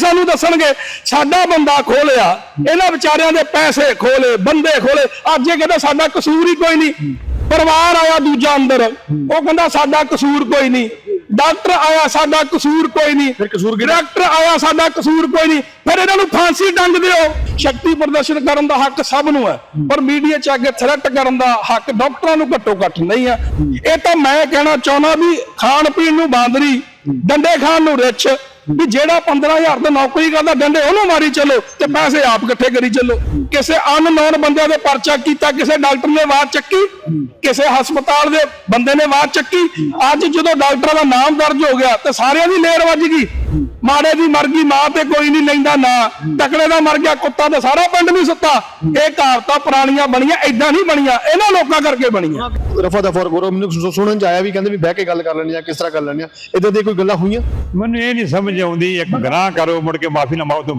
ਸਾਨੂੰ ਦੱਸਣਗੇ ਸਾਡਾ ਬੰਦਾ ਖੋਲਿਆ ਇਹਨਾਂ ਵਿਚਾਰਿਆਂ ਦੇ ਪੈਸੇ ਖੋਲੇ ਬੰਦੇ ਖੋਲੇ ਅੱਜ ਇਹ ਕਹਿੰਦਾ ਸਾਡਾ ਕਸੂਰ ਹੀ ਕੋਈ ਨਹੀਂ। ਪਰਿਵਾਰ ਆਇਆ ਦੂਜਾ ਅੰਦਰ ਉਹ ਕਹਿੰਦਾ ਸਾਡਾ ਕਸੂਰ ਕੋਈ ਨਹੀਂ। ਡਾਕਟਰ ਆਇਆ ਸਾਡਾ ਕਸੂਰ ਕੋਈ ਨਹੀਂ। ਫਿਰ ਕਸੂਰ? ਡਾਕਟਰ ਆਇਆ ਸਾਡਾ ਕਸੂਰ ਕੋਈ ਨਹੀਂ। ਫਿਰ ਇਹਨਾਂ ਨੂੰ ਫਾਂਸੀ ਡੰਗ ਦਿਓ। ਸ਼ਕਤੀ ਪ੍ਰਦਰਸ਼ਨ ਕਰਨ ਦਾ ਹੱਕ ਸਭ ਨੂੰ ਹੈ ਪਰ ਮੀਡੀਆ 'ਚ ਅੱਗੇ ਥ੍ਰੈਟ ਕਰਨ ਦਾ ਹੱਕ ਡਾਕਟਰਾਂ ਨੂੰ ਘੱਟੋ ਘੱਟ ਨਹੀਂ ਹੈ। ਇਹ ਤਾਂ ਮੈਂ ਕਹਿਣਾ ਚਾਹੁੰਦਾ ਵੀ ਖਾਣ ਪੀਣ ਨੂੰ ਬਾਂਦਰੀ ਡੰਡੇ ਖਾਣ ਨੂੰ ਰਿੱਛ ਵੀ ਜਿਹੜਾ 15000 ਦਾ ਨੌਕਰੀ ਕਰਦਾ, ਡੰਡੇ ਉਹਨੂੰ ਮਾਰੀ ਚੱਲੋ ਤੇ ਪੈਸੇ ਆਪ ਇਕੱਠੇ ਕਰੀ ਚੱਲੋ। ਕਿਸੇ ਅਨਨੋਨ ਬੰਦਿਆਂ ਦੇ ਪਰਚਾ ਕੀਤਾ, ਕਿਸੇ ਡਾਕਟਰ ਨੇ ਆਵਾਜ਼ ਚੱਕੀ, ਕਿਸੇ ਹਸਪਤਾਲ ਦੇ ਬੰਦੇ ਨੇ ਆਵਾਜ਼ ਚੱਕੀ। ਅੱਜ ਜਦੋਂ ਡਾਕਟਰਾਂ ਦਾ ਨਾਮ ਦਰਜ ਹੋ ਗਿਆ ਤੇ ਸਾਰਿਆਂ ਦੀ ਲੇਰ ਵੱਜ ਗਈ ਮਾੜੇ ਦੀ ਮਰ ਗਈ ਮਾਂ ਤੇ ਕੋਈ ਨਹੀਂ ਲੈਂਦਾ ਨਾ। ਤਕੜੇ ਦਾ ਮਰ ਗਿਆ ਕੁੱਤਾ ਤੇ ਸਾਰਾ ਪਿੰਡ ਵੀ ਸੁੱਤਾ। ਇਹ ਕਹਾਵਤਾਂ ਪੁਰਾਣੀਆਂ ਬਣੀਆਂ ਐਦਾਂ ਨਹੀਂ ਬਣੀਆਂ ਇਹਨਾਂ ਲੋਕਾਂ ਕਰਕੇ ਬਣੀਆਂ। ਰਫਾ ਦਫਾ ਕਰੋ ਮੈਨੂੰ ਸੁਣਨ ਚ ਆਇਆ ਵੀ ਕਹਿੰਦੇ ਵੀ ਬਹਿ ਕੇ ਗੱਲ ਕਰ ਲੈਣੀ ਆ ਕਿਸ ਤਰ੍ਹਾਂ ਕਰ ਲੈਣੀ ਆ। ਇਦਾਂ ਦੀ ਕੋਈ ਗੱਲਾਂ ਹੋਈਆਂ? ਮੈਨੂੰ ਇਹ ਨਹੀਂ ਸਮਝ ਆਉਂਦੀ ਇੱਕ ਗੁਨਾਹ ਕਰੋ ਮੁੜ ਕੇ ਮਾਫੀ ਨਾ ਮੰਗੋ ਤਾਂ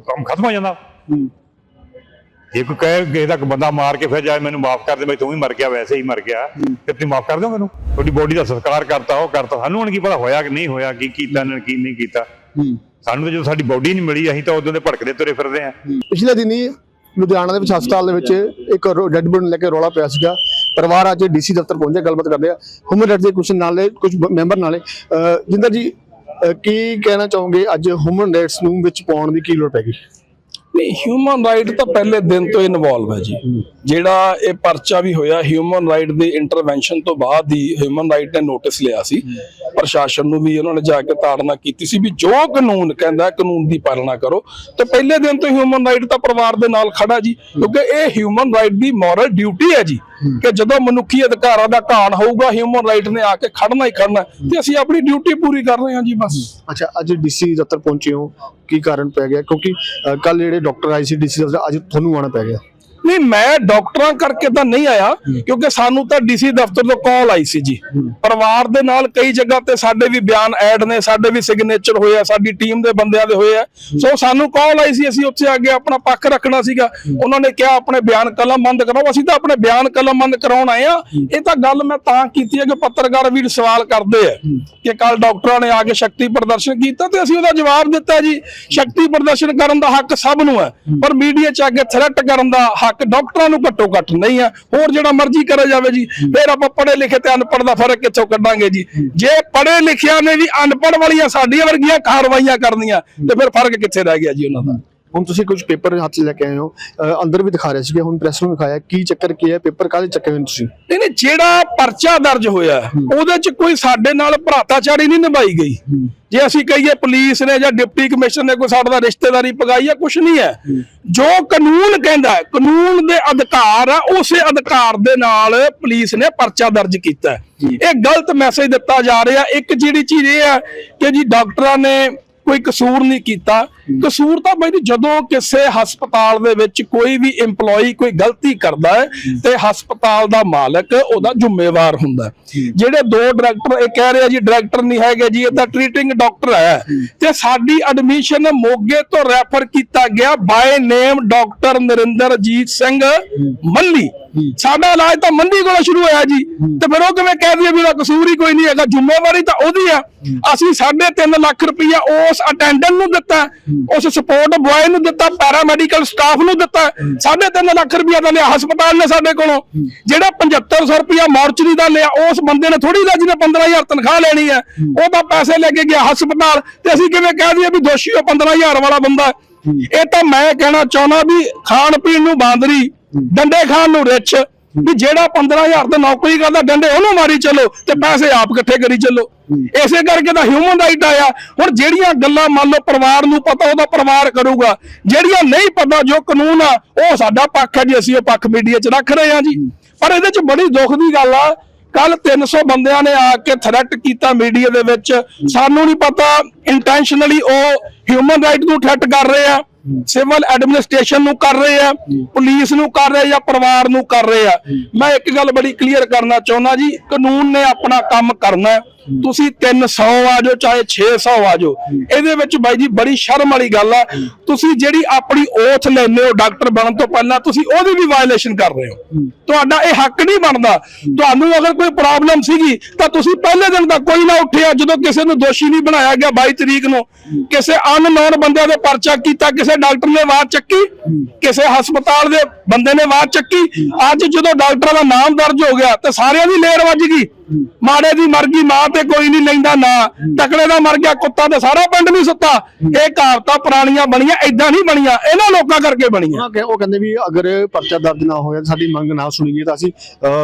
ਕੰਮ ਖਤਮ ਹੋ ਜਾਂਦਾ। ਜੇ ਕੋਈ ਕਹੇ ਕਿਸੇ ਦਾ ਬੰਦਾ ਮਾਰ ਕੇ ਫਿਰ ਜਾਏ ਮੈਨੂੰ ਮਾਫ ਕਰ ਦੇ ਬਈ ਤੂੰ ਵੀ ਮਰ ਗਿਆ ਵੈਸੇ ਹੀ ਮਰ ਗਿਆ। ਤੇ ਤੁਸੀਂ ਮਾਫ ਕਰ ਦਿਓ ਮੈਨੂੰ। ਤੁਹਾਡੀ ਬੋਡੀ ਦਾ ਸੰਸਕਾਰ ਕਰਤਾ ਉਹ ਕਰਤਾ। ਸਾਨੂੰ ਹੁਣ ਕੀ ਪਤਾ ਹੋਇਆ ਕਿ ਨਹੀਂ ਹੋਇਆ ਕੀ ਕੀਤਾ ਨੇ ਕੀ ਨਹੀਂ ਕੀਤਾ। ਸਾਨੂੰ ਤਾਂ ਜਦੋਂ ਸਾਡੀ ਬੋਡੀ ਨਹੀਂ ਮਿਲੀ ਅਸੀਂ ਤਾਂ ਉਦੋਂ ਦੇ ਭੜਕਦੇ ਤੁਰੇ ਫਿਰਦੇ ਆ ਪਿਛਲੇ ਦਿਨੀ ਲੁਧਿਆਣਾ ਦੇ ਵਿੱਚ ਹਸਪਤਾਲ ਦੇ ਵਿੱਚ ਇੱਕ ਡੈਡ ਬੋਡੀ ਲੈ ਕੇ ਰੌਲਾ ਪਿਆ ਸੀਗਾ। ਪਰਿਵਾਰ ਅੱਜ ਡੀਸੀ ਦਫ਼ਤਰ ਪਹੁੰਚਿਆ ਗੱਲਬਾਤ ਕਰਦੇ ਆ। ਹਿਊਮਨ ਰਾਈਟਸ ਦੇ ਕੁਝ ਨਾਲੇ ਕੁਝ ਮੈਂਬਰ ਨਾਲੇ। ਜਿੰਦਰ ਜੀ ਕੀ ਕਹਿਣਾ ਚਾਹੋਗੇ ਅੱਜ ਹਿਊਮਨ ਰਾਈਟਸ ਨੂੰ ਵਿੱਚ ਪਾਉਣ ਦੀ ਕੀ ਲੋੜ ਪੈ ਗਈ? ਨਹੀਂ ਹਿਊਮਨ ਰਾਈਟ ਤਾਂ ਪਹਿਲੇ ਦਿਨ ਤੋਂ ਇਨਵੋਲਵ ਹੈ ਜੀ। ਜਿਹੜਾ ਇਹ ਪਰਚਾ ਵੀ ਹੋਇਆ ਹਿਊਮਨ ਰਾਈਟ ਦੀ ਇੰਟਰਵੈਂਸ਼ਨ ਤੋਂ ਬਾਅਦ ਹੀ ਹਿਊਮਨ ਰਾਈਟ ਨੇ ਨੋਟਿਸ ਲਿਆ ਸੀ। ਪ੍ਰਸ਼ਾਸਨ ਨੂੰ ਵੀ ਉਹਨਾਂ ਨੇ ਜਾ ਕੇ ਤਾੜਨਾ ਕੀਤੀ ਸੀ ਵੀ ਜੋ ਕਾਨੂੰਨ ਕਹਿੰਦਾ ਕਾਨੂੰਨ ਦੀ ਪਾਲਣਾ ਕਰੋ। ਤੇ ਪਹਿਲੇ ਦਿਨ ਤੋਂ ਹਿਊਮਨ ਰਾਈਟ ਤਾਂ ਪਰਿਵਾਰ ਦੇ ਨਾਲ ਖੜਾ ਜੀ, ਕਿਉਂਕਿ ਇਹ ਹਿਊਮਨ ਰਾਈਟ ਦੀ ਮੋਰਲ ਡਿਊਟੀ ਹੈ ਜੀ ਕਿ ਜਦੋਂ ਮਨੁੱਖੀ ਅਧਿਕਾਰਾਂ ਦਾ ਘਾਣ ਹੋਊਗਾ ਹਿਊਮਨ ਰਾਈਟ ਨੇ ਆ ਕੇ ਖੜਨਾ ਹੀ ਖੜਨਾ ਤੇ ਅਸੀਂ ਆਪਣੀ ਡਿਊਟੀ ਪੂਰੀ ਕਰ ਰਹੇ ਹਾਂ ਜੀ, ਬਸ। ਅੱਛਾ, ਅੱਜ ਡੀਸੀ ਦਫ਼ਤਰ ਪਹੁੰਚੇ ਹੋ। ਕੀ ਕਾਰਨ ਪੈ ਗਿਆ? ਕਿਉਂਕਿ ਕੱਲ ਜਿਹੜੇ ਡਾਕਟਰ ਆਏ ਸੀ ਡੀਸੀ ਦਫ਼ਤਰ ਅੱਜ ਤੁਹਾਨੂੰ ਆਉਣਾ ਪੈ ਗਿਆ। ਨਹੀਂ ਮੈਂ ਡਾਕਟਰਾਂ ਕਰਕੇ ਤਾਂ ਨਹੀਂ ਆਇਆ ਕਿਉਂਕਿ ਸਾਨੂੰ ਤਾਂ ਡੀਸੀ ਦਫ਼ਤਰ ਤੋਂ ਕਾਲ ਆਈ ਸੀ ਜੀ। ਪਰਿਵਾਰ ਦੇ ਨਾਲ ਕਈ ਜਗ੍ਹਾ ਤੇ ਸਾਡੇ ਵੀ ਬਿਆਨ ਐਡ ਨੇ ਸਾਡੇ ਵੀ ਸਿਗਨੇਚਰ ਹੋਏ ਆ ਸਾਡੀ ਟੀਮ ਦੇ ਬੰਦਿਆਂ ਦੇ ਹੋਏ ਆ। ਸੋ ਸਾਨੂੰ ਕਾਲ ਆਈ ਸੀ ਅਸੀਂ ਉੱਥੇ ਅੱਗੇ ਆਪਣਾ ਪੱਖ ਰੱਖਣਾ ਸੀਗਾ। ਉਹਨਾਂ ਨੇ ਕਿਹਾ ਆਪਣੇ ਬਿਆਨ ਕਲਮਬੰਦ ਕਰਾਓ। ਅਸੀਂ ਤਾਂ ਆਪਣੇ ਬਿਆਨ ਕਲਮਬੰਦ ਕਰਾਉਣ ਆਏ ਆ। ਇਹ ਤਾਂ ਗੱਲ ਮੈਂ ਤਾਂ ਕੀਤੀ ਹੈ ਕਿ ਪੱਤਰਕਾਰ ਵੀਰ ਸਵਾਲ ਕਰਦੇ ਆ ਕਿ ਕੱਲ ਡਾਕਟਰਾਂ ਨੇ ਆ ਕੇ ਸ਼ਕਤੀ ਪ੍ਰਦਰਸ਼ਨ ਕੀਤਾ ਤੇ ਅਸੀਂ ਉਹਦਾ ਜਵਾਬ ਦਿੱਤਾ ਜੀ। ਸ਼ਕਤੀ ਪ੍ਰਦਰਸ਼ਨ ਕਰਨ ਦਾ ਹੱਕ ਸਭ ਨੂੰ ਹੈ। ਪਰ ਮੀਡੀਆ 'ਚ ਅੱਗੇ ਥ੍ਰੈਟ ਕਰਨ ਦਾ ਹੱਕ ਡਾਕਟਰਾਂ ਨੂੰ ਘੱਟੋ ਘੱਟ ਨਹੀਂ ਆ। ਹੋਰ ਜਿਹੜਾ ਮਰਜ਼ੀ ਕਰਿਆ ਜਾਵੇ ਜੀ, ਫਿਰ ਆਪਾਂ ਪੜ੍ਹੇ ਲਿਖੇ ਤੇ ਅਨਪੜ੍ਹ ਦਾ ਫ਼ਰਕ ਕਿੱਥੋਂ ਕੱਢਾਂਗੇ ਜੀ? ਜੇ ਪੜ੍ਹੇ ਲਿਖਿਆਂ ਨੇ ਵੀ ਅਨਪੜ੍ਹ ਵਾਲੀਆਂ ਸਾਡੀਆਂ ਵਰਗੀਆਂ ਕਾਰਵਾਈਆਂ ਕਰਨੀਆਂ, ਤੇ ਫਿਰ ਫ਼ਰਕ ਕਿੱਥੇ ਰਹਿ ਗਿਆ ਜੀ ਉਹਨਾਂ ਦਾ? ਹੁਣ ਤੁਸੀਂ ਕੁਝ ਪੇਪਰ ਹੱਥ ਲੈ ਕੇ ਆਏ ਹੋ ਅੰਦਰ ਵੀ ਦਿਖਾ ਰਹੇ ਸੀਗੇ ਹੁਣ ਪ੍ਰੈਸ ਨੂੰ ਦਿਖਾਇਆ ਕੀ ਚੱਕਰ ਕੀ ਹੈ ਪੇਪਰ ਕਾਹਦੇ ਚੱਕੇ ਹੋਏ ਤੁਸੀਂ? ਨਹੀਂ ਨਹੀਂ ਜਿਹੜਾ ਪਰਚਾ ਦਰਜ ਹੋਇਆ ਉਹਦੇ 'ਚ ਕੋਈ ਸਾਡੇ ਨਾਲ ਭਰਾਤਾਚਾਰੀ ਨਹੀਂ ਨਿਭਾਈ ਗਈ। ਜੇ ਅਸੀਂ ਕਹੀਏ ਪੁਲਿਸ ਨੇ ਜਾਂ ਡਿਪਟੀ ਕਮਿਸ਼ਨਰ ਨੇ ਕੋਈ ਸਾਡੇ ਰਿਸ਼ਤੇਦਾਰੀ ਪਗਾਈ ਹੈ ਕੁਝ ਨਹੀਂ ਹੈ। ਜੋ ਕਾਨੂੰਨ ਕਹਿੰਦਾ ਕਾਨੂੰਨ ਦੇ ਅਧਿਕਾਰ ਆ ਉਸੇ ਅਧਿਕਾਰ ਦੇ ਨਾਲ ਪੁਲਿਸ ਨੇ ਪਰਚਾ ਦਰਜ ਕੀਤਾ। ਇਹ ਗਲਤ ਮੈਸੇਜ ਦਿੱਤਾ ਜਾ ਰਿਹਾ। ਇੱਕ ਜਿਹੜੀ ਚੀਜ਼ ਇਹ ਹੈ ਕਿ ਜੀ ਡਾਕਟਰਾਂ ਨੇ ਕੋਈ ਕਸੂਰ ਨਹੀਂ ਕੀਤਾ। ਕਸੂਰ ਤਾਂ ਬਈ ਜਦੋਂ ਕਿਸੇ ਹਸਪਤਾਲ ਦੇ ਵਿੱਚ ਕੋਈ ਵੀ EMPLOYE ਕੋਈ ਗਲਤੀ ਕਰਦਾ ਹੈ ਤੇ ਹਸਪਤਾਲ ਦਾ ਮਾਲਕ ਉਹਦਾ ਜ਼ਿੰਮੇਵਾਰ ਹੁੰਦਾ। ਜਿਹੜੇ ਦੋ ਡਾਇਰੈਕਟਰ ਇਹ ਕਹਿ ਰਿਹਾ ਜੀ ਡਾਇਰੈਕਟਰ ਨਹੀਂ ਹੈਗੇ ਜੀ ਇਹ ਤਾਂ ਟ੍ਰੀਟਿੰਗ ਡਾਕਟਰ ਹੈ। ਤੇ ਸਾਡੀ ਐਡਮਿਸ਼ਨ ਮੋਗੇ ਤੋਂ ਰੈਫਰ ਕੀਤਾ ਗਿਆ by name doctor Narinderjit Singh Malli. ਸਾਡਾ ਇਲਾਜ ਤਾਂ ਮੰਡੀ ਕੋਲੋਂ ਸ਼ੁਰੂ ਹੋਇਆ ਜੀ। ਤੇ ਫਿਰ ਉਹ ਕਿਵੇਂ ਕਹਿ ਦਈਏ ਵੀ ਉਹਦਾ ਕਸੂਰ ਹੀ ਕੋਈ ਨਹੀਂ ਹੈਗਾ ਜ਼ਿੰਮੇਵਾਰੀ ਤਾਂ ਉਹਦੀ ਆ। ਅਸੀਂ 3.5 ਲੱਖ ਰੁਪਈਆ ਉਸ ਅਟੈਂਡੈਂਟ ਨੂੰ ਦਿੱਤਾ ਉਸ ਸਪੋਰਟ ਬੁਆਏ ਨੂੰ ਦਿੱਤਾ ਪੈਰਾਮੈਡੀਕਲ ਸਟਾਫ ਨੂੰ ਦਿੱਤਾ। 3.5 ਲੱਖ ਰੁਪਈਆ ਦਾ ਲਿਆ ਹਸਪਤਾਲ ਨੇ ਸਾਡੇ ਕੋਲੋਂ। ਜਿਹੜਾ 7500 ਰੁਪਈਆ ਮਾਰਚਰੀ ਦਾ ਲਿਆ ਉਸ ਬੰਦੇ ਨੇ ਥੋੜੀ ਦਾ ਜਿਹਨੇ 15000 ਤਨਖਾਹ ਲੈਣੀ ਹੈ। ਉਹ ਤਾਂ ਪੈਸੇ ਲੈ ਕੇ ਗਿਆ ਹਸਪਤਾਲ ਤੇ ਅਸੀਂ ਕਿਵੇਂ ਕਹਿ ਦਈਏ ਵੀ ਦੋਸ਼ੀ ਉਹ 15000 ਵਾਲਾ ਬੰਦਾ। ਇਹ ਤਾਂ ਮੈਂ ਕਹਿਣਾ ਚਾਹੁੰਦਾ ਵੀ ਖਾਣ ਪੀਣ ਨੂੰ ਬਾਂਦਰੀ ਡੰਡੇ ਖਾਣ ਨੂੰ ਰਿੱਛ ਵੀ ਜਿਹੜਾ 15000 ਤੇ ਨੌਕਰੀ ਕਰਦਾ ਡੰਡੇ ਉਹਨੂੰ ਮਾਰੀ ਚੱਲੋ ਤੇ ਪੈਸੇ ਆਪ ਇਕੱਠੇ ਕਰੀ ਚੱਲੋ। ਇਸੇ ਕਰਕੇ ਤਾਂ ਹਿਊਮਨ ਰਾਈਟ ਆਇਆ। ਹੁਣ ਜਿਹੜੀਆਂ ਗੱਲਾਂ ਮੰਨ ਲਓ ਪਰਿਵਾਰ ਨੂੰ ਪਤਾ ਉਹਦਾ ਪਰਿਵਾਰ ਕਰੂਗਾ। ਜਿਹੜੀਆਂ ਨਹੀਂ ਪਤਾ ਜੋ ਕਾਨੂੰਨ ਆ ਉਹ ਸਾਡਾ ਪੱਖ ਹੈ ਜੀ ਅਸੀਂ ਉਹ ਪੱਖ ਮੀਡੀਆ 'ਚ ਰੱਖ ਰਹੇ ਹਾਂ ਜੀ। ਪਰ ਇਹਦੇ 'ਚ ਬੜੀ ਦੁੱਖ ਦੀ ਗੱਲ ਆ ਕੱਲ 300 ਬੰਦਿਆਂ ਨੇ ਆ ਕੇ ਥ੍ਰੈਟ ਕੀਤਾ ਮੀਡੀਆ ਦੇ ਵਿੱਚ। ਸਾਨੂੰ ਨਹੀਂ ਪਤਾ ਇੰਟੈਂਸ਼ਨਲੀ ਉਹ ਹਿਊਮਨ ਰਾਈਟ ਨੂੰ ਥ੍ਰੈਟ ਕਰ ਰਹੇ ਆ। ਸਿਵਲ ਐਡਮਿਨਿਸਟ੍ਰੇਸ਼ਨ ਨੂੰ ਕਰ ਰਹੇ ਆ ਪੁਲਿਸ ਨੂੰ ਕਰ ਰਹੇ ਆ ਜਾਂ ਪਰਿਵਾਰ ਨੂੰ ਕਰ ਰਹੇ ਆ? ਮੈਂ ਇੱਕ ਗੱਲ ਬੜੀ ਕਲੀਅਰ ਕਰਨਾ ਚਾਹੁੰਦਾ ਜੀ ਕਾਨੂੰਨ ਨੇ ਆਪਣਾ ਕੰਮ ਕਰਨਾ ਤੁਸੀਂ 300 ਆ ਜਾਓ ਚਾਹੇ 600 ਆ ਜਾਓ ਇਹਦੇ ਵਿੱਚ ਬਾਈ ਜੀ ਬੜੀ ਸ਼ਰਮ ਵਾਲੀ ਗੱਲ ਆ। ਤੁਸੀਂ ਜਿਹੜੀ ਆਪਣੀ ਓਥ ਲੈਂਦੇ ਹੋ ਡਾਕਟਰ ਬਣਨ ਤੋਂ ਪਹਿਲਾਂ ਤੁਸੀਂ ਉਹਦੀ ਵੀ ਵਾਇਲੇਸ਼ਨ ਕਰ ਰਹੇ ਹੋ। ਤੁਹਾਡਾ ਇਹ ਹੱਕ ਨਹੀਂ ਬਣਦਾ। ਤੁਹਾਨੂੰ ਅਗਰ ਕੋਈ ਪ੍ਰੋਬਲਮ ਸੀਗੀ ਤਾਂ ਤੁਸੀਂ ਪਹਿਲੇ ਦਿਨ ਦਾ ਕੋਈ ਨਾ ਉੱਠਿਆ ਜਦੋਂ ਕਿਸੇ ਨੂੰ ਦੋਸ਼ੀ ਨਹੀਂ ਬਣਾਇਆ ਗਿਆ 22 ਤਰੀਕ ਨੂੰ। ਕਿਸੇ ਅਨਨੋਨ ਬੰਦੇ ਦੇ ਪਰਚਾ ਕੀਤਾ ਕਿਸੇ ਡਾਕਟਰ ਨੇ ਆਵਾਜ਼ ਚੱਕੀ ਕਿਸੇ ਹਸਪਤਾਲ ਦੇ ਬੰਦੇ ਨੇ ਆਵਾਜ਼ ਚੱਕੀ। ਅੱਜ ਜਦੋਂ ਡਾਕਟਰਾਂ ਦਾ ਨਾਮ ਦਰਜ ਹੋ ਗਿਆ ਤੇ ਸਾਰਿਆਂ ਦੀ ਲੇਰ ਵੱਜ ਗਈ। ਮਾੜੇ ਦੀ ਮਰ ਗਈ ਮਾਂ ਤੇ ਕੋਈ ਨਹੀਂ ਲੈਂਦਾ ਨਾ। ਤਕੜੇ ਦਾ ਮਰ ਗਿਆ ਕੁੱਤਾ ਤੇ ਸਾਰਾ ਪਿੰਡ ਨਹੀਂ ਸੁੱਤਾ। ਇਹ ਕਹਾਵਤਾਂ ਪੁਰਾਣੀਆਂ ਬਣੀਆਂ ਐਦਾਂ ਨਹੀਂ ਬਣੀਆਂ ਇਹਨਾਂ ਲੋਕਾਂ ਕਰਕੇ ਬਣੀਆਂ। ਉਹ ਕਹਿੰਦੇ ਵੀ ਅਗਰ ਪਰਚਾ ਦਰਜ ਨਾ ਹੋਇਆ ਤਾਂ ਸਾਡੀ ਮੰਗ ਨਾ ਸੁਣੀ ਗਈ ਤਾਂ ਅਸੀਂ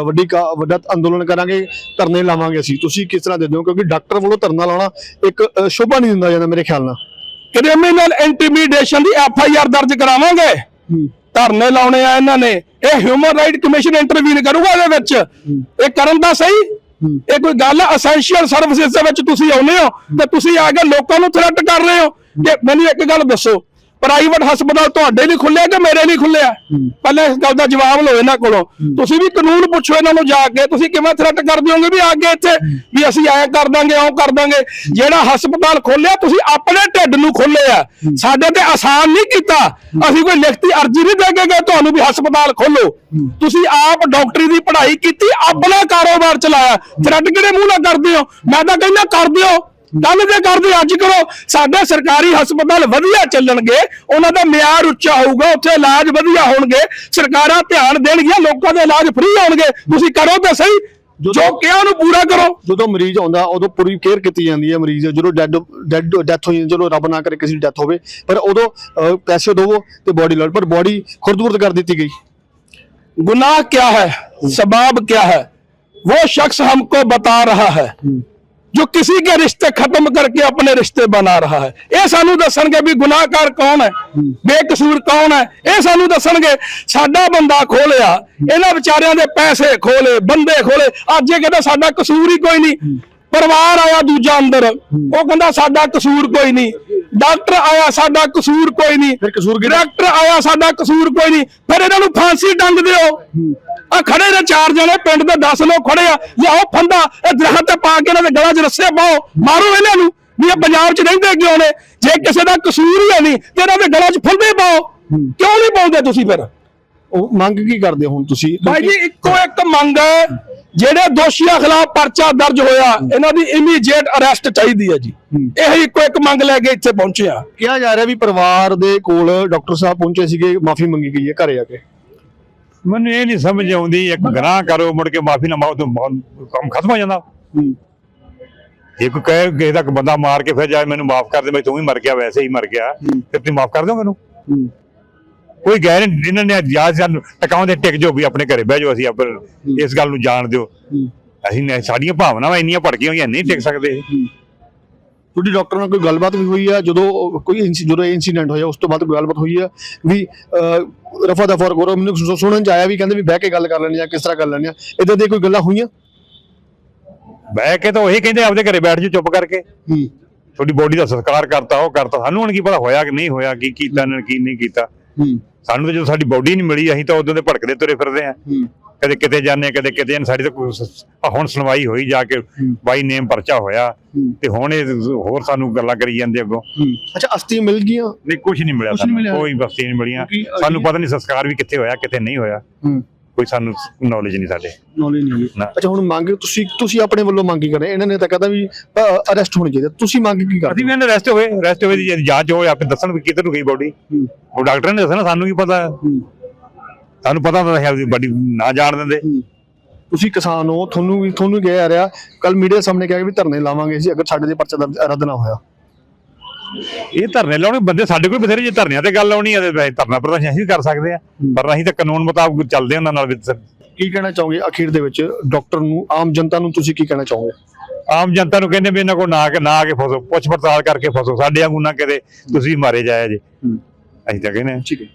ਵੱਡੀ ਵੱਡਾ ਅੰਦੋਲਨ ਕਰਾਂਗੇ ਧਰਨੇ ਲਾਵਾਂਗੇ ਅਸੀਂ। ਤੁਸੀਂ ਕਿਸ ਤਰ੍ਹਾਂ ਦੇ ਦਿਓ ਕਿਉਂਕਿ ਡਾਕਟਰ ਵੱਲੋਂ ਧਰਨਾ ਲਾਉਣਾ ਇੱਕ ਸ਼ੋਭਾ ਨਹੀਂ ਦਿੰਦਾ ਜਾਂਦਾ ਮੇਰੇ ਖਿਆਲ ਨਾਲ। ਕ੍ਰਿਮੀਨਲ ਇੰਟੀਮੀਡੇਸ਼ਨ ਦੀ ਐਫ ਆਈ ਆਰ ਦਰਜ ਕਰਾਵਾਂਗੇ। ਧਰਨੇ ਲਾਉਣੇ ਆ ਇਹਨਾਂ ਨੇ। ਇਹ ਹਿਊਮਨ ਰਾਈਟ ਕਮਿਸ਼ਨ ਇੰਟਰਵੀਨ ਕਰੂਗਾ ਇਹਦੇ ਵਿੱਚ। ਇਹ ਕਰਨ ਦਾ ਸਹੀ? ਇਹ ਕੋਈ ਗੱਲ ਅਸੈਂਸ਼ੀਅਲ ਸਰਵਿਸਿਜ਼ ਦੇ ਵਿੱਚ ਤੁਸੀਂ ਆਉਂਦੇ ਹੋ ਤੇ ਤੁਸੀਂ ਆ ਕੇ ਲੋਕਾਂ ਨੂੰ ਥ੍ਰੈਟ ਕਰ ਰਹੇ ਹੋ। ਕਿ ਮੈਨੂੰ ਇੱਕ ਗੱਲ ਦੱਸੋ ਪ੍ਰਾਈਵੇਟ ਹਸਪਤਾਲ ਤੁਹਾਡੇ ਲਈ ਖੁੱਲਿਆ ਕਿ ਮੇਰੇ ਲਈ ਖੁੱਲਿਆ ਪਹਿਲਾਂ ਇਸ ਗੱਲ ਦਾ ਜਵਾਬ ਲਓ ਇਹਨਾਂ ਕੋਲੋਂ। ਤੁਸੀਂ ਵੀ ਕਾਨੂੰਨ ਪੁੱਛੋ ਇਹਨਾਂ ਨੂੰ ਜਾ ਕੇ। ਤੁਸੀਂ ਕਿਵੇਂ ਥ੍ਰੈਟ ਕਰ ਦਿਓਗੇ ਵੀ ਆ ਕੇ ਇੱਥੇ ਵੀ ਅਸੀਂ ਐਂ ਕਰ ਦਾਂਗੇ ਉਹ ਕਰ ਦਾਂਗੇ। ਜਿਹੜਾ ਹਸਪਤਾਲ ਖੋਲਿਆ ਤੁਸੀਂ ਆਪਣੇ ਢਿੱਡ ਨੂੰ ਖੋਲਿਆ ਸਾਡੇ ਤੇ ਆਸਾਨ ਨਹੀਂ ਕੀਤਾ। ਅਸੀਂ ਕੋਈ ਲਿਖਤੀ ਅਰਜ਼ੀ ਨਹੀਂ ਦੇ ਕੇ ਗਏ ਤੁਹਾਨੂੰ ਵੀ ਹਸਪਤਾਲ ਖੋਲੋ ਤੁਸੀਂ ਆਪ ਡਾਕਟਰੀ ਦੀ ਪੜ੍ਹਾਈ ਕੀਤੀ ਆਪਣਾ ਕਾਰੋਬਾਰ ਚਲਾਇਆ। ਥ੍ਰੈਟ ਕਿਹੜੇ ਮੂੰਹ ਨਾਲ ਕਰਦੇ ਹੋ? ਮੈਂ ਤਾਂ ਕਹਿੰਦਾ ਕਰ ਦਿਓ ਕੱਲ ਦੇ ਕਰਦੇ ਅੱਜ ਕਰੋ ਸਾਡੇ ਸਰਕਾਰੀ ਹਸਪਤਾਲ ਵਧੀਆ ਚੱਲਣਗੇ ਉਹਨਾਂ ਦਾ ਮਿਆਰ ਉੱਚਾ ਹੋਊਗਾ ਉੱਥੇ ਇਲਾਜ ਵਧੀਆ ਹੋਣਗੇ ਸਰਕਾਰਾਂ ਧਿਆਨ ਦੇਣਗੀਆਂ ਲੋਕਾਂ ਦੇ ਇਲਾਜ ਫ੍ਰੀ ਹੋਣਗੇ ਤੁਸੀਂ ਕਰੋ ਤਾਂ ਸਹੀ ਜੋ ਕਿਹਾ ਉਹਨੂੰ ਪੂਰਾ ਕਰੋ ਜਦੋਂ ਮਰੀਜ਼ ਆਉਂਦਾ ਉਦੋਂ ਪੂਰੀ ਕੇਅਰ ਕੀਤੀ ਜਾਂਦੀ ਹੈ ਮਰੀਜ਼ ਜਦੋਂ ਡੈਡ ਡੈਡ ਡੈਥ ਹੋਈ ਜਦੋਂ ਰੱਬ ਨਾ ਕਰੇ ਕਿਸੇ ਦੀ ਡੈਥ ਹੋਵੇ ਪਰ ਉਦੋਂ ਅਹ, ਪੈਸੇ ਦਵੋ ਤੇ ਬੋਡੀ ਲੜ ਪਰ ਬੋਡੀ ਖੁਰਦਬੁਰਦ ਕਰ ਦਿੱਤੀ ਗਈ गुनाह क्या है सबाब क्या है वो शख्स हमको बता रहा है ਜੋ ਕਿਸੇ ਕੇ ਰਿਸ਼ਤੇ ਖਤਮ ਕਰਕੇ ਆਪਣੇ ਰਿਸ਼ਤੇ ਬਣਾ ਰਹਾ ਹੈ। ਇਹ ਸਾਨੂੰ ਦੱਸਣਗੇ ਵੀ ਗੁਨਾਹਕਾਰ ਕੌਣ ਹੈ, ਬੇਕਸੂਰ ਕੌਣ ਹੈ। ਇਹ ਸਾਨੂੰ ਦੱਸਣਗੇ, ਸਾਡਾ ਬੰਦਾ ਖੋਲਿਆ, ਇਹਨਾਂ ਵਿਚਾਰਿਆਂ ਦੇ ਪੈਸੇ ਖੋਲੇ, ਬੰਦੇ ਖੋਲੇ, ਅੱਜ ਇਹ ਕਹਿੰਦਾ ਸਾਡਾ ਕਸੂਰ ਹੀ ਕੋਈ ਨਹੀਂ। ਪਰਿਵਾਰ ਆਇਆ ਦੂਜਾ ਅੰਦਰ, ਉਹ ਕਹਿੰਦਾ ਸਾਡਾ ਕਸੂਰ ਕੋਈ ਨਹੀਂ। ਡਾਕਟਰ ਆਇਆ ਸਾਡਾ ਕਸੂਰ ਕੋਈ ਨਹੀਂ। ਫਿਰ ਕਸੂਰ ਕਿਹਦਾ? ਡਾਕਟਰ ਆਇਆ ਸਾਡਾ ਕਸੂਰ ਕੋਈ ਨਹੀਂ। ਫਿਰ ਇਹਨਾਂ ਨੂੰ ਫਾਂਸੀ ਡੰਗ ਦਿਓ। ਆ ਖੜੇ ਨੇ ਚਾਰ ਜਣੇ ਪਿੰਡ ਦੇ 10 ਲੋਕ ਖੜੇ ਆ। ਲਿਆਓ ਫੰਦਾ ਇਹ ਦਰਖਤ ਤੇ ਪਾ ਕੇ ਇਹਨਾਂ ਦੇ ਗਲਾਂ 'ਚ ਰੱਸੇ ਪਾਓ ਮਾਰੋ ਇਹਨਾਂ ਨੂੰ। ਵੀ ਇਹ ਪੰਜਾਬ 'ਚ ਰਹਿੰਦੇ ਕਿਉਂ ਨੇ? ਜੇ ਕਿਸੇ ਦਾ ਕਸੂਰ ਹੀ ਹੈ ਨਹੀਂ ਤੇ ਇਹਨਾਂ ਦੇ ਗਲਾਂ 'ਚ ਫੰਦੇ ਪਾਓ। ਕਿਉਂ ਨਹੀਂ ਪਾਉਂਦੇ ਤੁਸੀਂ ਫਿਰ? ਉਹ ਮੰਗ ਕੀ ਕਰਦੇ ਹੋ ਹੁਣ ਤੁਸੀਂ? ਭਾਈ ਜੀ ਇੱਕੋ ਇੱਕ ਮੰਗ ਹੈ ਜਿਹੜੇ ਦੋਸ਼ੀਆਂ ਖਿਲਾਫ ਪਰਚਾ ਦਰਜ ਹੋਇਆ ਇਹਨਾਂ ਦੀ ਇਮੀਡੀਏਟ ਅਰੈਸਟ ਚਾਹੀਦੀ ਹੈ ਜੀ। ਇਹ ਇੱਕੋ ਇੱਕ ਮੰਗ ਲੈ ਕੇ ਇੱਥੇ ਪਹੁੰਚੇ ਆ ਕਿਹਾ ਜਾ ਰਿਹਾ ਵੀ ਪਰਿਵਾਰ ਦੇ ਕੋਲ ਡਾਕਟਰ ਸਾਹਿਬ ਪਹੁੰਚੇ ਸੀਗੇ ਮਾਫੀ ਮੰਗੀ ਗਈ ਹੈ ਘਰੇ ਆ ਕੇ। ਮੈਨੂੰ ਇਹ ਨਹੀਂ ਸਮਝ ਆਉਂਦੀ ਇੱਕ ਗੁਨਾਹ ਕਰੋ ਮੁੜ ਕੇ ਮਾਫੀ ਨਾ ਮੰਗੋ ਤਾਂ ਕੰਮ ਖਤਮ ਹੋ ਜਾਂਦਾ। ਜੇ ਕੋਈ ਕਹੇ ਕਿਸੇ ਦਾ ਬੰਦਾ ਮਾਰ ਕੇ ਫਿਰ ਜਾਏ ਮੈਨੂੰ ਮਾਫ ਕਰ ਦੇ ਮੈਂ ਤੂੰ ਹੀ ਮਰ ਗਿਆ ਵੈਸੇ ਹੀ ਮਰ ਗਿਆ। ਫਿਰ ਤੁਸੀਂ ਮਾਫ ਕਰ ਦਿਓ ਮੈਨੂੰ। ਕੋਈ ਗੈਰ ਇਹਨਾਂ ਨੇ ਯਾਦ ਸਾਨੂੰ ਟਿਕਾਉਂਦੇ ਟਿਕ ਜੋ ਵੀ ਆਪਣੇ ਘਰੇ ਬਹਿ ਜਾਓ ਅਸੀਂ ਆਪ ਇਸ ਗੱਲ ਨੂੰ ਜਾਣ ਦਿਓ। ਅਸੀਂ ਨੇ- ਸਾਡੀਆਂ ਭਾਵਨਾਵਾਂ ਇੰਨੀਆਂ ਭੜਕੀਆਂ ਹੋਈਆਂ ਨਹੀਂ ਟਿਕ ਸਕਦੇ। ਤੁਹਾਡੀ ਡਾਕਟਰ ਨਾਲ ਕੋਈ ਗੱਲਬਾਤ ਵੀ ਹੋਈ ਆ? ਜਦੋਂ ਕੋਈ ਜਦੋਂ ਇਨਸੀਡੈਂਟ ਹੋਇਆ ਉਸ ਤੋਂ ਬਾਅਦ ਕੋਈ ਗੱਲਬਾਤ ਹੋਈ ਆ? ਵੀ ਰਫਾ ਦਫਾ ਕਰੋ ਮੈਨੂੰ ਸੁਣਨ ਚ ਆਇਆ ਵੀ ਕਹਿੰਦੇ ਵੀ ਬਹਿ ਕੇ ਗੱਲ ਕਰ ਲੈਣੀ ਆ ਕਿਸ ਤਰ੍ਹਾਂ ਕਰ ਲੈਣੀ ਆ? ਇਦਾਂ ਦੀ ਕੋਈ ਗੱਲਾਂ ਹੋਈਆਂ? ਬਹਿ ਕੇ ਤਾਂ ਉਹੀ ਕਹਿੰਦੇ ਆਪਦੇ ਘਰੇ ਬੈਠ ਜਾਓ ਚੁੱਪ ਕਰਕੇ। ਹੂੰ। ਤੁਹਾਡੀ ਬੋਡੀ ਦਾ ਸੰਸਕਾਰ ਕਰਤਾ ਉਹ ਕਰਤਾ। ਸਾਨੂੰ ਹੁਣ ਕੀ ਪਤਾ ਹੋਇਆ ਕਿ ਨਹੀਂ ਹੋਇਆ ਕੀ ਕੀਤਾ ਨੇ ਕੀ ਨਹੀਂ ਕੀਤਾ। ਹੂੰ। ਸਾਨੂੰ ਤਾਂ ਜਦੋਂ ਸਾਡੀ ਬੋਡੀ ਨਹੀਂ ਮਿਲੀ ਅਸੀਂ ਤਾਂ ਉਦੋਂ ਦੇ ਭੜਕਦੇ ਤੁਰੇ ਫਿਰਦੇ ਆ ਕਦੇ ਕਿਤੇ ਜਾਂਦੇ ਕਦੇ ਕਿਤੇ ਜਾਂਦੇ। ਸਾਡੀ ਤਾਂ ਹੁਣ ਸੁਣਵਾਈ ਹੋਈ ਜਾ ਕੇ ਬਾਈ ਨੇਮ ਪਰਚਾ ਹੋਇਆ। ਤੇ ਹੁਣ ਇਹ ਹੋਰ ਸਾਨੂੰ ਗੱਲਾਂ ਕਰੀ ਜਾਂਦੇ ਅੱਗੋਂ। ਅੱਛਾ ਅਸਤੀ ਮਿਲ ਗਈਆਂ? ਨਹੀਂ ਕੁਝ ਨਹੀਂ ਮਿਲਿਆ ਸਾਨੂੰ। ਕੋਈ ਬਸਤੀ ਨਹੀਂ ਮਿਲੀਆਂ। ਸਾਨੂੰ ਪਤਾ ਨਹੀਂ ਸੰਸਕਾਰ ਵੀ ਕਿੱਥੇ ਹੋਇਆ ਕਿੱਥੇ ਨਹੀਂ ਹੋਇਆ। ਕੋਈ ਸਾਨੂੰ ਨੌਲੇਜ ਨਹੀਂ ਸਾਡੇ। ਨੌਲੇਜ ਨਹੀਂ ਨਾ। ਅੱਛਾ ਹੁਣ ਮੰਗ ਤੁਸੀਂ ਤੁਸੀਂ ਆਪਣੇ ਵੱਲੋਂ ਮੰਗ ਕੀ ਕਰ ਰਹੇ ਇਹਨਾਂ ਨੇ ਤਾਂ ਕਹਤਾ ਵੀ ਅਰੈਸਟ ਹੋਣੀ ਚਾਹੀਦੀ ਤੁਸੀਂ ਮੰਗ ਕੀ ਕਰਦੇ ਅਸੀਂ ਵੀ ਇਹਨਾਂ ਰੈਸਟ ਹੋਏ। ਰੈਸਟ ਹੋਏ ਦੀ ਜਾਂਚ ਹੋਏ ਆਪੇ ਦੱਸਣ ਵੀ ਕਿੱਧਰ ਨੂੰ ਗਈ ਬੋਡੀ ਹੂੰ। ਉਹ ਡਾਕਟਰ ਨੇ ਦੱਸਣਾ ਸਾਨੂੰ ਕੀ ਪਤਾ। ਹੂੰ। ਸਾਨੂੰ ਪਤਾ ਤਾਂ ਹੈ ਬੜੀ ਨਾ ਜਾਣ ਦਿੰਦੇ। ਤੁਸੀਂ ਕਿਸਾਨ ਹੋ ਤੁਹਾਨੂੰ ਵੀ ਤੁਹਾਨੂੰ ਕਿਹਾ ਜਾ ਰਿਹਾ ਕੱਲ ਮੀਡੀਆ ਸਾਹਮਣੇ ਕਿਹਾ ਵੀ ਧਰਨੇ ਲਾਵਾਂਗੇ ਅਸੀਂ ਅਗਰ ਸਾਡੇ ਦੇ ਪਰਚਾ ਦਰਜ ਰੱਦ ਨਾ ਹੋਇਆ। ਇਹ ਧਰਨੇ ਲਾਉਣੇ ਬੰਦੇ ਸਾਡੇ ਕੋਲ ਬਥੇਰੇ ਜੇ ਧਰਨਿਆਂ ਤੇ ਗੱਲ ਆਉਣੀ ਹੈ ਤੇ ਧਰਨਾ ਪ੍ਰਦਰਸ਼ਨ ਅਸੀਂ ਕਰ ਸਕਦੇ ਆ ਪਰ ਅਸੀਂ ਤਾਂ ਕਾਨੂੰਨ ਮੁਤਾਬਕ ਚੱਲਦੇ ਉਹਨਾਂ ਨਾਲ ਕੀ ਕਹਿਣਾ ਚਾਹੋਗੇ ਅਖੀਰ ਦੇ ਵਿੱਚ ਡਾਕਟਰ ਨੂੰ ਆਮ ਜਨਤਾ ਨੂੰ ਤੁਸੀਂ ਕੀ ਕਹਿਣਾ ਚਾਹੋਗੇ? ਆਮ ਜਨਤਾ ਨੂੰ ਕਹਿੰਦੇ ਵੀ ਇਹਨਾਂ ਕੋਲ ਨਾ ਨਾ ਆ ਕੇ ਫਸੋ ਪੁੱਛ ਪੜਤਾਲ ਕਰਕੇ ਫਸੋ ਸਾਡੇ ਵਾਂਗੂ ਨਾ ਕਿਤੇ ਤੁਸੀਂ ਮਾਰੇ ਜਾਇਆ ਜੇ। ਅਸੀਂ ਤਾਂ ਕਹਿੰਦੇ। ਠੀਕ ਹੈ।